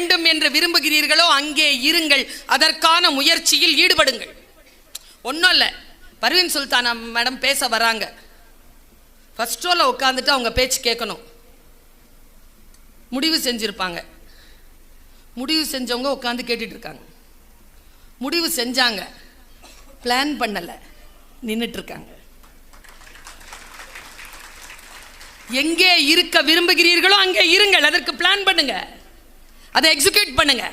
வேண்டும் என்று விரும்புகிறீர்களோ அங்கே இருங்கள். அதற்கான முயற்சியில் ஈடுபடுங்கள். ஒன்றும் இல்லை. பர்வீன் சுல்தானா மேடம் பேச வராங்க. ஃபர்ஸ்ட் உட்காந்துட்டு அவங்க பேச்சு கேட்கணும். முடிவு செஞ்சுருப்பாங்க. முடிவு செஞ்சவங்க உட்காந்து கேட்டுட்ருக்காங்க முடிவு செஞ்சாங்க. பிளான் பண்ணலை. நின்றுட்டுருக்காங்க எங்கே இருக்க விரும்புகிறீர்களோ அங்கே இருங்கள். அதற்கு பிளான் பண்ணுங்கள் அதை எக்ஸிக்யூட் பண்ணுங்க.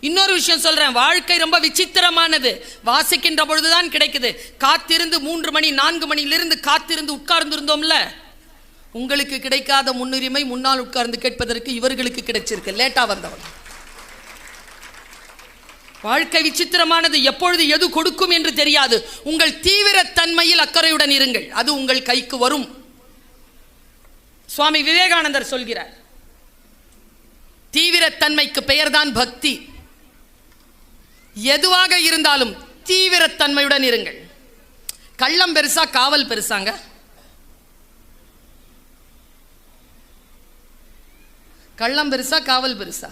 இன்னொரு விஷயம் சொல்றேன். வாழ்க்கை ரொம்ப விசித்திரமானது. வாசிக்கின்ற பொழுதுதான் கிடைக்குது. காத்திருந்து மூன்று மணி நான்கு மணியிலிருந்து காத்திருந்து உட்கார்ந்துருந்தோம்ல? உங்களுக்கு கிடைக்காத முன்னுரிமை முன்னால் உட்கார்ந்து கேட்பதற்கு இவர்களுக்கு கிடைச்சிருக்கு. லேட்டா வந்தவன் வாழ்க்கை விசித்திரமானது. எப்பொழுது எது கொடுக்கும் என்று தெரியாது. உங்கள் தீவிர தன்மையில் அக்கறையுடன் இருங்கள். அது உங்கள் கைக்கு வரும். சுவாமி விவேகானந்தர் சொல்கிறார். தீவிரத்தன்மைக்கு பெயர்தான் பக்தி. எதுவாக இருந்தாலும் தீவிரத்தன்மையுடன் இருங்கள். கள்ளம் பெருசா காவல் பெருசாங்க? கள்ளம் பெருசா காவல் பெருசா?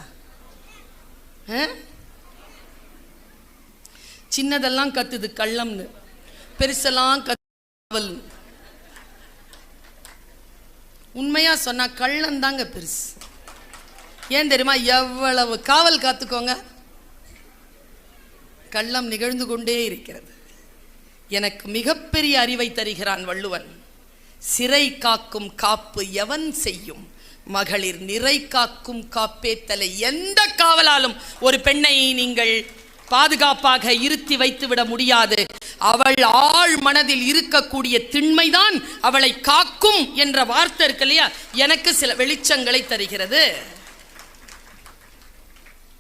சின்னதெல்லாம் கத்துது கள்ளம்னு. பெருசெல்லாம் காவல் உண்மையா சொன்னா கள்ளம் தாங்க பெருசு. ஏன் தெரியுமா? எவ்வளவு காவல் காத்துக்கோங்க. கள்ளம் நிகழ்ந்து கொண்டே இருக்கிறது. எனக்கு மிகப்பெரிய அறிவை தருகிறான் வள்ளுவன். சிறை காக்கும் காப்பு எவன் செய்யும்? மகளிர் நிறை காக்கும் காப்பே தலை எந்த காவலாலும் ஒரு பெண்ணை நீங்கள் பாதுகாப்பாக இருத்தி வைத்து விட முடியாது. அவள் ஆழ் மனதில் இருக்கக்கூடிய திண்மைதான் அவளை காக்கும் என்ற வார்த்தை இருக்கு இல்லையா? எனக்கு சில வெளிச்சங்களை தருகிறது.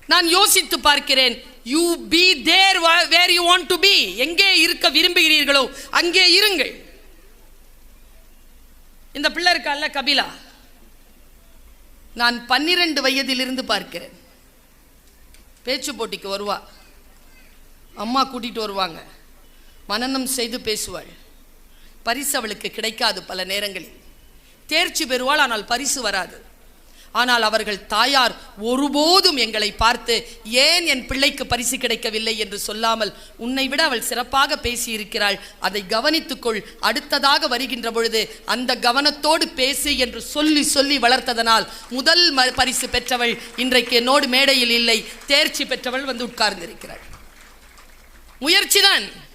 நான் யோசித்து பார்க்கிறேன். You be there where you want to be எங்கே இருக்க விரும்புகிறீர்களோ அங்கே இருங்கள். இந்த பிள்ளை இருக்கால்ல கபிலா? நான் பன்னிரண்டு வயதிலிருந்து பார்க்கிறேன். பேச்சு போட்டிக்கு வருவா. அம்மா கூட்டிட்டு வருவாங்க. மனனம் செய்து பேசுவாள். பரிசு அவளுக்கு கிடைக்காது பல நேரங்களில். தேர்ச்சி பெறுவாள் ஆனால் பரிசு வராது. ஆனால் அவர்கள் தாயார் ஒருபோதும் எங்களை பார்த்து ஏன் என் பிள்ளைக்கு பரிசு கிடைக்கவில்லை? என்று சொல்லாமல் உன்னை விட அவள் சிறப்பாக பேசி இருக்கிறாள் அதை கவனித்துக்கொள். அடுத்ததாக வருகின்ற பொழுது அந்த கவனத்தோடு பேசு என்று சொல்லி சொல்லி வளர்த்ததனால் முதல் ம- பரிசு பெற்றவள் இன்றைக்கு என்னோடு மேடையில் இல்லை. தேர்ச்சி பெற்றவள் வந்து உட்கார்ந்திருக்கிறாள். முயற்சிதான்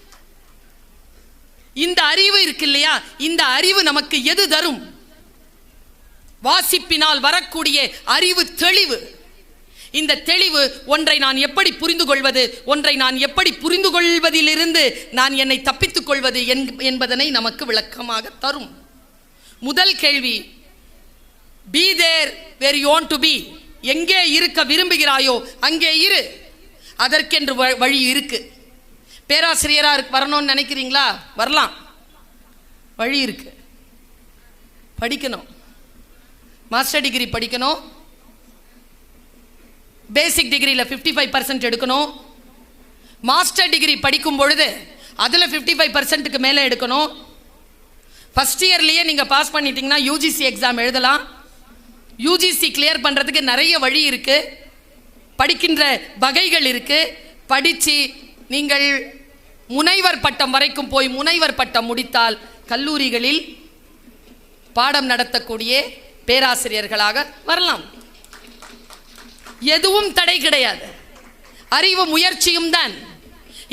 இந்த அறிவு இருக்கு இல்லையா? இந்த அறிவு நமக்கு எது தரும்? வாசிப்பினால் வரக்கூடிய அறிவு தெளிவு. இந்த தெளிவு ஒன்றை நான் எப்படி புரிந்து கொள்வது ஒன்றை நான் எப்படி புரிந்து கொள்வதிலிருந்து நான் என்னை தப்பித்துக் கொள்வது என்- என்பதனை நமக்கு விளக்கமாக தரும். முதல் கேள்வி be there where you to be எங்கே இருக்க விரும்புகிறாயோ அங்கே இரு. அதற்கென்று வ- வழி இருக்கு. பேராசிரியரா வரணும்னு நினைக்கிறீங்களா? வரலாம். வழி இருக்கு. படிக்கணும். மாஸ்டர் டிகிரி படிக்கணும். பேசிக் டிகிரியில் ஃபிஃப்டி ஃபைவ் பர்சன்ட் எடுக்கணும். மாஸ்டர் டிகிரி படிக்கும் பொழுது அதில் ஃபிஃப்டி ஃபைவ் பர்சன்ட்டுக்கு மேலே எடுக்கணும். ஃபஸ்ட் இயர்லேயே நீங்கள் பாஸ் பண்ணிட்டீங்கன்னா யூஜிசி எக்ஸாம் எழுதலாம். யூஜிசி கிளியர் பண்ணுறதுக்கு நிறைய வழி இருக்குது படிக்கின்ற வகைகள் இருக்குது படித்து நீங்கள் முனைவர் பட்டம் வரைக்கும் போய் முனைவர் பட்டம் முடித்தால் கல்லூரிகளில் பாடம் நடத்தக்கூடிய பேராசிரியர்களாக வரலாம். எதுவும் தடை கிடையாது. அறிவு முயற்சியும் தான்.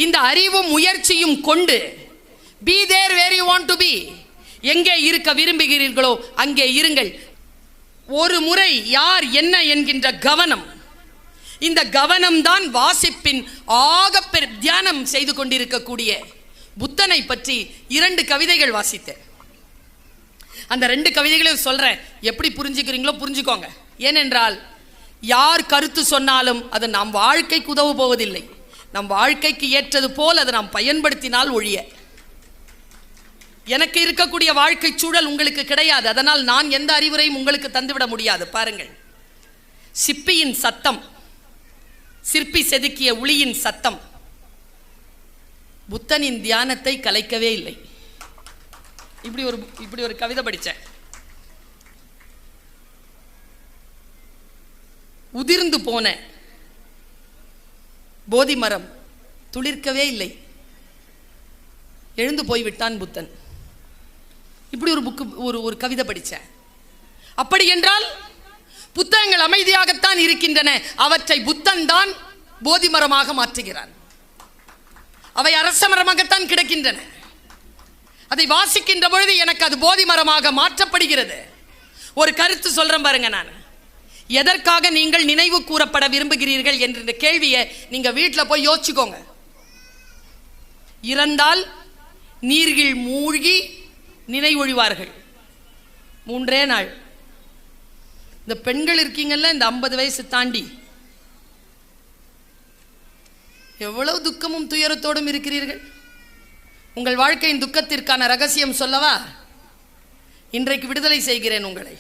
இந்த அறிவும் முயற்சியும் கொண்டு be there where you want to be எங்கே இருக்க விரும்புகிறீர்களோ அங்கே இருங்கள். ஒரு முறை யார் என்ன என்கின்ற கவனம். இந்த கவனம்தான் வாசிப்பின் ஆகப்பெரு தியானம் செய்து கொண்டிருக்கக்கூடிய புத்தனை பற்றி இரண்டு கவிதைகள் வாசித்தேன். அந்த ரெண்டு கவிதைகளையும் சொல்கிறேன் எப்படி புரிஞ்சுக்கிறீங்களோ புரிஞ்சுக்கோங்க. ஏனென்றால் யார் கருத்து சொன்னாலும் அது நம் வாழ்க்கைக்கு உதவு போவதில்லை. நம் வாழ்க்கைக்கு ஏற்றது போல் அதை நாம் பயன்படுத்தினால் ஒழிய. எனக்கு இருக்கக்கூடிய வாழ்க்கை சூழல் உங்களுக்கு கிடையாது. அதனால் நான் எந்த அறிவுரையும் உங்களுக்கு தந்துவிட முடியாது. பாருங்கள். சிப்பியின் சத்தம் சிற்பி செதுக்கிய உளியின் சத்தம். புத்தனின் தியானத்தை கலைக்கவே இல்லை. இப்படி ஒரு இப்படி ஒரு கவிதை படித்தேன் உதிர்ந்து போன போதி மரம் துளிர்க்கவே இல்லை. எழுந்து போய்விட்டான் புத்தன். இப்படி ஒரு புக்கு ஒரு ஒரு கவிதை படித்தேன் அப்படி என்றால் புத்தகங்கள் அமைதியாகத்தான் இருக்கின்றன. அவற்றை புத்தன் தான் போதி மரமாக மாற்றுகிறான். அவை அரச மரமாகத்தான் கிடக்கின்றன. அதை வாசிக்கின்ற பொழுது எனக்கு அது போதி மரமாக மாற்றப்படுகிறது. ஒரு கருத்து சொல்றேன் பாருங்க நான். எதற்காக நீங்கள் நினைவு கூறப்பட விரும்புகிறீர்கள் என்ற இந்த கேள்வியை நீங்க வீட்டில் போய் யோசிச்சுக்கோங்க. இறந்தால் நீர்கில் மூழ்கி நினைவொழிவார்கள். மூன்றே நாள். இந்த பெண்கள் இருக்கீங்கல்ல இந்த ஐம்பது வயசு தாண்டி. எவ்வளவு துக்கமும் துயரத்தோடும் இருக்கிறீர்கள். உங்கள் வாழ்க்கையின் துக்கத்திற்கான ரகசியம் சொல்லவா? இன்றைக்கு விடுதலை செய்கிறேன் உங்களை.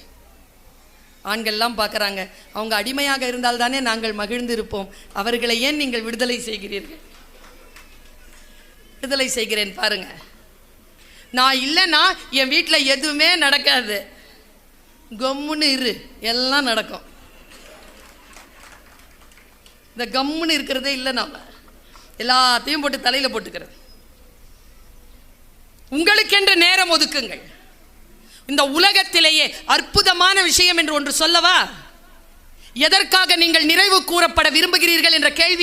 ஆண்கள்லாம் பார்க்குறாங்க அவங்க அடிமையாக இருந்தால் தானே நாங்கள் மகிழ்ந்து இருப்போம். அவர்களை ஏன் நீங்கள் விடுதலை செய்கிறீர்கள்? விடுதலை செய்கிறேன் பாருங்க. நான் இல்லைன்னா என் வீட்டில் எதுவுமே நடக்காது. கம்முன்னு இரு எல்லாம் நடக்கும். இந்த கம்முன்னு இருக்கிறதே இல்லை நாம். எல்லாத்தையும் போட்டு தலையில் போட்டுக்கிறது. உங்களுக்கென்று நேரம் ஒதுக்குங்கள். இந்த உலகத்திலேயே அற்புதமான விஷயம் என்று ஒன்று சொல்லவா? எதற்காக நீங்கள் நிறைவு கூறப்பட விரும்புகிறீர்கள் என்ற கேள்வி